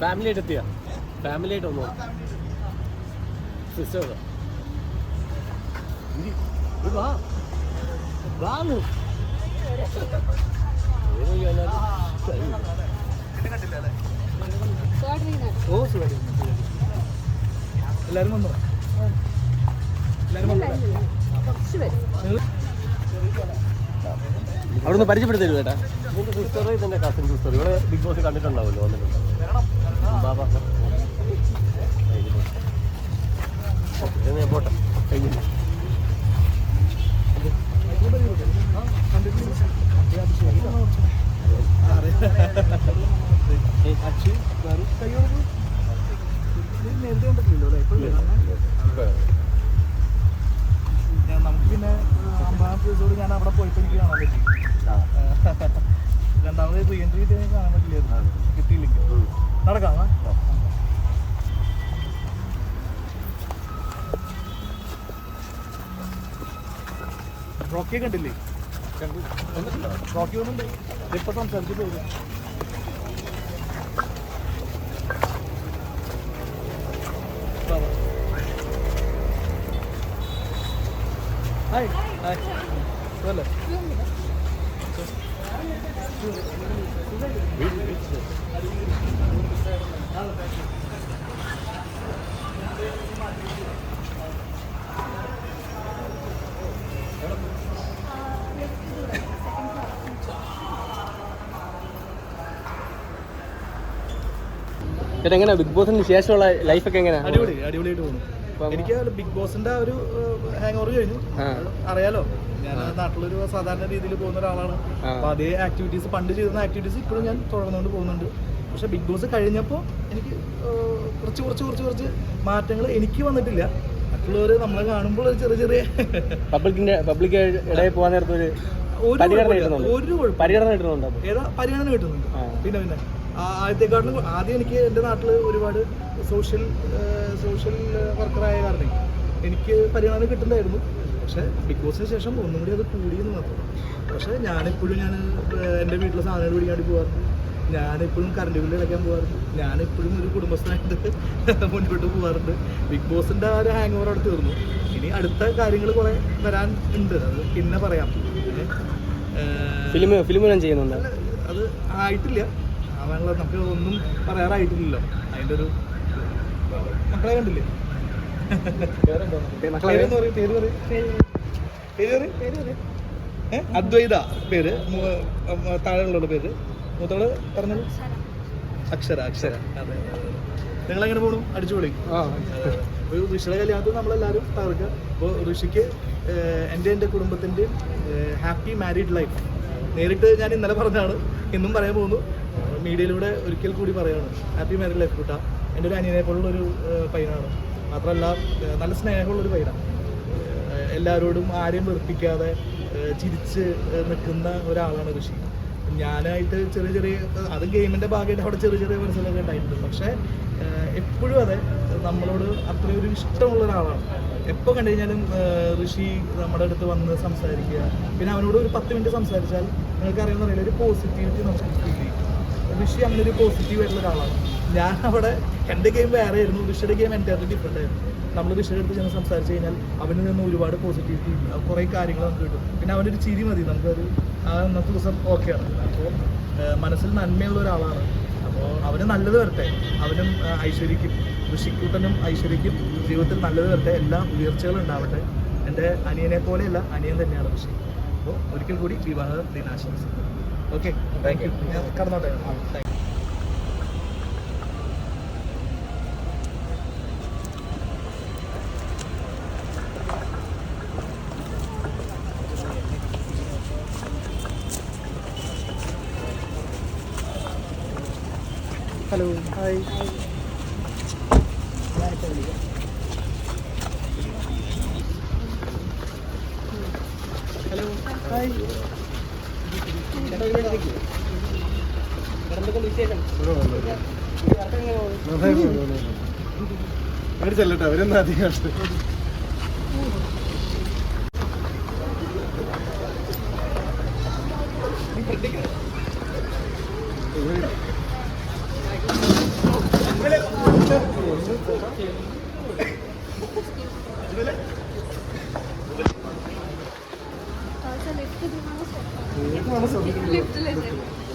Family ആയിട്ട് എത്തിയ? Family ആയിട്ട് വന്നു? സിസ്റ്റർ വാ. വാന്നു ഓ സുഖം എല്ലാരും വന്നോ? എല്ലാരും വന്നോ? അവിടുന്ന് പരിചയപ്പെടുത്തരുത് കേട്ടാ. നിന്റെ സിസ്റ്റർ ഇതിന്റെ കസിൻ സിസ്റ്റർ ഇവിടെ ബിഗ് ബോസ് കണ്ടിട്ടുണ്ടാവുമല്ലോ വന്നിട്ടുണ്ടോ പോട്ടെ ഇപ്പോഴല്ലേ ഞാൻ നമുക്ക് പിന്നെ അമ്പതാമത്തെ ദിവസത്തോട് ഞാൻ അവിടെ പോയപ്പോൾ എനിക്ക് കാണാൻ പറ്റി രണ്ടാമത് റീ എൻട്രി കിട്ടിയാൽ കാണാൻ പറ്റില്ലായിരുന്നു. കിട്ടിയില്ലെങ്കിൽ നടക്കാം? റോക്കിയെ കണ്ടില്ലേ? റോക്കി ഒന്നും ഇപ്പൊ സംസാരിച്ചിട്ട് പോകും ഹായ് ഹായ് സുഖല്ലേ ചേട്ടാ ബിഗ് ബോസിന് ശേഷമുള്ള ലൈഫൊക്കെ എങ്ങനെയാണ് അടിപൊളി അടിപൊളിയായിട്ട് പോകുന്നു. എനിക്ക് ബിഗ് ബോസിന്റെ ആ ഒരു ഹാങ് ഓവർ കഴിഞ്ഞു അറിയാലോ? ഞാൻ നാട്ടിലൊരു സാധാരണ രീതിയിൽ പോകുന്ന ഒരാളാണ്. അപ്പൊ അതേ ആക്ടിവിറ്റീസ് പണ്ട് ചെയ്തിരുന്ന ആക്ടിവിറ്റീസ് ഇപ്പോഴും ഞാൻ തുടർന്നുകൊണ്ട് പോകുന്നുണ്ട്. പക്ഷെ ബിഗ് ബോസ് കഴിഞ്ഞപ്പോൾ എനിക്ക് കുറച്ച് കുറച്ച് കുറച്ച് കുറച്ച് മാറ്റങ്ങൾ എനിക്ക് വന്നിട്ടില്ല. മറ്റുള്ളവർ നമ്മളെ കാണുമ്പോൾ ഒരു ചെറിയ ചെറിയ പബ്ലിക്കിന്റെ പബ്ലിക് ഇടയിൽ പോകാൻ നേരത്തെ ഒരു പരിഗണന കിട്ടുന്നുണ്ട്. പരിഗണന കിട്ടുന്നുണ്ട്? ഏതാ പരിഗണന കിട്ടുന്നുണ്ട്. പിന്നെ പിന്നെ ആദ്യത്തെക്കാട്ടിലും ആദ്യം എനിക്ക് എന്റെ നാട്ടിൽ ഒരുപാട് സോഷ്യൽ സോഷ്യൽ വർക്കറായ കാരണം എനിക്ക് പരിഗണന കിട്ടുന്നതായിരുന്നു. പക്ഷേ ബിഗ് ബോസിന് ശേഷം ഒന്നും കൂടി അത് കൂടിയെന്ന് മാത്രം. പക്ഷേ ഞാനെപ്പോഴും ഞാൻ എന്റെ വീട്ടിലെ സാധനങ്ങൾ പിടിക്കാണ്ട് പോകാറുണ്ട് ഞാനെപ്പോഴും കറണ്ട് ബില്ല് അടയ്ക്കാൻ പോകാറുണ്ട് ഞാനെപ്പോഴും ഒരു കുടുംബസ്ഥനായിട്ട് മുന്നോട്ട് പോകാറുണ്ട് ബിഗ് ബോസിന്റെ ആ ഒരു ഹാങ് ഓവർ അവിടെ തീർന്നു. ഇനി അടുത്ത കാര്യങ്ങൾ കുറേ വരാൻ ഉണ്ട്. അത് പിന്നെ പറയാം. ഫിലിം ഫിലിം ഞാൻ ചെയ്യുന്നുണ്ട്. അത് ആയിട്ടില്ല. ആവാനുള്ള നമുക്ക് ഒന്നും പറയാറായിട്ടില്ലല്ലോ. അതിന്റെ ഒരു മക്കളെ കണ്ടില്ലേ? അദ്വൈത പേര് താഴെയുള്ള പേര്. മൂത്തോൾ പറഞ്ഞത് അക്ഷര അക്ഷര. അതെ നിങ്ങൾ എങ്ങനെ പോകണം അടിച്ചുപൊളി. ഒരു ഋഷിയുടെ കല്യാണത്തിൽ നമ്മളെല്ലാവരും തകർക്കുക അപ്പോൾ ഋഷിക്ക് എന്റെ എന്റെ കുടുംബത്തിന്റെ ഹാപ്പി മാരീഡ് ലൈഫ്. നേരിട്ട് ഞാൻ ഇന്നലെ പറഞ്ഞാണ് ഇന്നും പറയാൻ പോകുന്നു. മീഡിയയിലൂടെ ഒരിക്കൽ കൂടി പറയാണ്. ഹാപ്പി മാരീഡ് ലൈഫ് കൂട്ടാ. എന്റെ ഒരു അനിയനെ പോലുള്ള ഒരു പയ്യനാണ്. മാത്രമല്ല നല്ല സ്നേഹമുള്ളൊരു പയ്യനാണ്. എല്ലാവരോടും ആരെയും വെറുപ്പിക്കാതെ ചിരിച്ച് നിൽക്കുന്ന ഒരാളാണ് ഋഷി. ഞാനായിട്ട് ചെറിയ ചെറിയ അത് ഗെയിമിന്റെ ഭാഗമായിട്ട് അവിടെ ചെറിയ ചെറിയ മനസ്സിലൊക്കെ ഉണ്ടായിട്ടുണ്ട്. പക്ഷേ എപ്പോഴും അതെ നമ്മളോട് അത്രയും ഒരു ഇഷ്ടമുള്ള ഒരാളാണ്. എപ്പോൾ കണ്ടു കഴിഞ്ഞാലും ഋഷി നമ്മുടെ അടുത്ത് വന്ന് സംസാരിക്കുക. പിന്നെ അവനോട് ഒരു പത്ത് മിനിറ്റ് സംസാരിച്ചാൽ നിങ്ങൾക്ക് അറിയില്ല ഒരു പോസിറ്റിവിറ്റി നമുക്ക് ഫീൽ ചെയ്യും. ഋഷി അങ്ങനെ ഒരു പോസിറ്റീവ് ആയിട്ടുള്ള ഒരാളാണ്. ഞാൻ അവിടെ എന്റെ ഗെയിം വേറെ ആയിരുന്നു. ഋഷിയുടെ ഗെയിം എന്റെ ഡിഫറെന്റ് ആയിരുന്നു. നമ്മൾ ഋഷിയുടെ അടുത്ത് ചെന്ന് സംസാരിച്ച് കഴിഞ്ഞാൽ അവനിൽ നിന്ന് ഒരുപാട് പോസിറ്റിവിറ്റി കുറേ കാര്യങ്ങൾ നമുക്ക് കിട്ടും. പിന്നെ അവനൊരു ചിരി മതി. നമുക്കൊരു അന്നത്തെ ദിവസം ആണ്. അപ്പോൾ മനസ്സിൽ നന്മയുള്ള ഒരാളാണ്. അപ്പോൾ അവന് നല്ലത് വരട്ടെ. അവനും ഐശ്വര്യക്കും ഋഷിക്കൂട്ടനും ഐശ്വര്യക്കും ജീവിതത്തിൽ നല്ലത് വരട്ടെ. എല്ലാ ഉയർച്ചകളും ഉണ്ടാവട്ടെ. എന്റെ അനിയനെ പോലെയല്ല അനിയൻ തന്നെയാണ് ഋഷി. അപ്പോൾ ഒരിക്കൽ കൂടി വിവാഹ ദിനാശംസ ഓക്കെ താങ്ക് യു ഞാൻ കടന്നോട്ടെ ഹലോ ഹായ് ഹലോ ഹായ് മേടിച്ചല്ലോ അവരെന്താ അധികം കഷ്ടം Thank you. ലിഫ്റ്റ് നമ്മൾ ലിഫ്റ്റ്.